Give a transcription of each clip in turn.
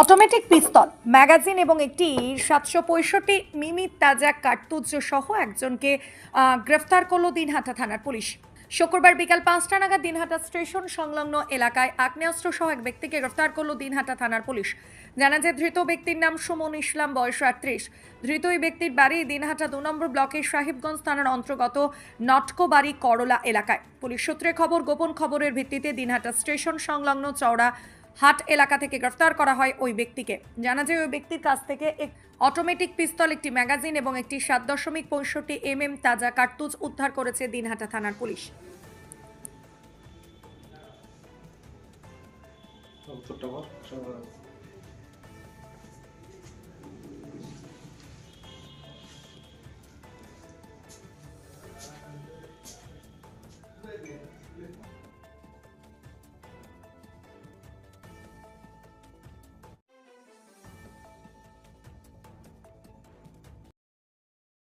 Automatic পিস্তল, magazine এবং একটি সাতশো পঁয়ষট্টি মিমি তাজা কার্তুজ সহ একজনকে গ্রেফতার করল দিনহাটা থানার পুলিশ। শুক্রবার বিকাল পাঁচটা নাগাদ দিনহাটা স্টেশন সংলগ্ন এলাকায় আগ্নেয়াস্ত্র সহ এক ব্যক্তিকে গ্রেফতার করল দিনহাটা থানার পুলিশ। জানা যায়, ধৃত ব্যক্তির নাম সুমন ইসলাম, বয়স আটত্রিশ। ধৃত এই ব্যক্তির বাড়ি দিনহাটা দু নম্বর ব্লকের সাহিবগঞ্জ থানার অন্তর্গত নটকোবাড়ি করলা এলাকায়। পুলিশ সূত্রে খবর, গোপন খবরের ভিত্তিতে দিনহাটা স্টেশন সংলগ্ন চওড়া হাট এলাকা থেকে গ্রেফতার করা হয় ওই ব্যক্তিকে। জানা যায়, ওই ব্যক্তির কাছ থেকে এক অটোমেটিক পিস্তল একটি ম্যাগাজিন এবং একটি সাত দশমিক পঁয়ষট্টি এম এম তাজা কার্তুজ উদ্ধার করেছে দিনহাটা থানার পুলিশ। ছোট্ট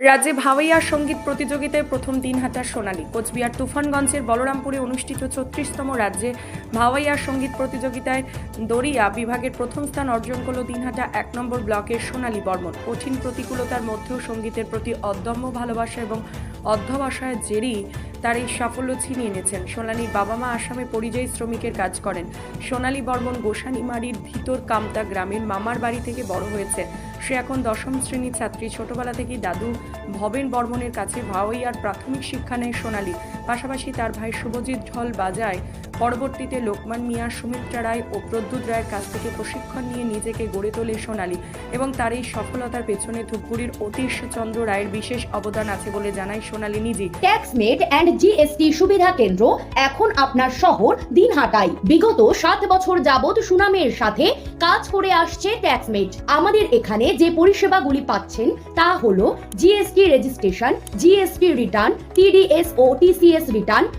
রাজ্যে ভাওয়াইয়া সংগীত প্রতিযোগিতায় প্রথম দিন হাঁটার সোনালী। কোচবিহার তুফানগঞ্জের বলরামপুরে অনুষ্ঠিত ছত্রিশতম রাজ্যে ভাওয়াইয়া সংগীত প্রতিযোগিতায় দরিয়া বিভাগের প্রথম স্থান অর্জন করল দিনহাটা এক নম্বর ব্লকের সোনালী বর্মন। কঠিন প্রতিকূলতার মধ্যেও সঙ্গীতের প্রতি অদম্য ভালোবাসা এবং অধ্যবসায়ের জেরেই তার এই সাফল্য ছিনিয়ে এনেছেন। সোনালীর বাবা মা আসামে পরিযায়ী শ্রমিকের কাজ করেন। সোনালী বর্মন গোসানিমারির ভিতর কামতা গ্রামের মামার বাড়ি থেকে বড় হয়েছে সে এখন দশম শ্রেণির ছাত্রী। ছোটবেলা থেকেই দাদু ভবেন বর্মনের কাছে ভাওয়াইয়ার প্রাথমিক শিক্ষা নেয় সোনালী। পাশাপাশি তার ভাই শুভজিৎ ঢল বাজায়। পরবর্তীতে লোকমান মিয়া সুমিত্রা রায় ও প্রদ্যুৎ রায়ের কাছ থেকে প্রশিক্ষণ নিয়ে নিজেকে গড়ে তোলে সোনালী এবং তার এই সফলতার পেছনে ধূপগুড়ির অতীশ চন্দ্র রায়ের বিশেষ অবদান আছে বলে জানায় সোনালী নিজেই ট্যাক্সমেট অ্যান্ড জিএসটি সুবিধা কেন্দ্র এখন আপনার শহর দিনহাটায়। বিগত সাত বছর যাবৎ সুনামের সাথে কাজ করে আসছে ট্যাক্সমেট। আমাদের এখানে যে পরিষেবাগুলি পাচ্ছেন তা হলো GST registration, GST return, TDS ও TCS return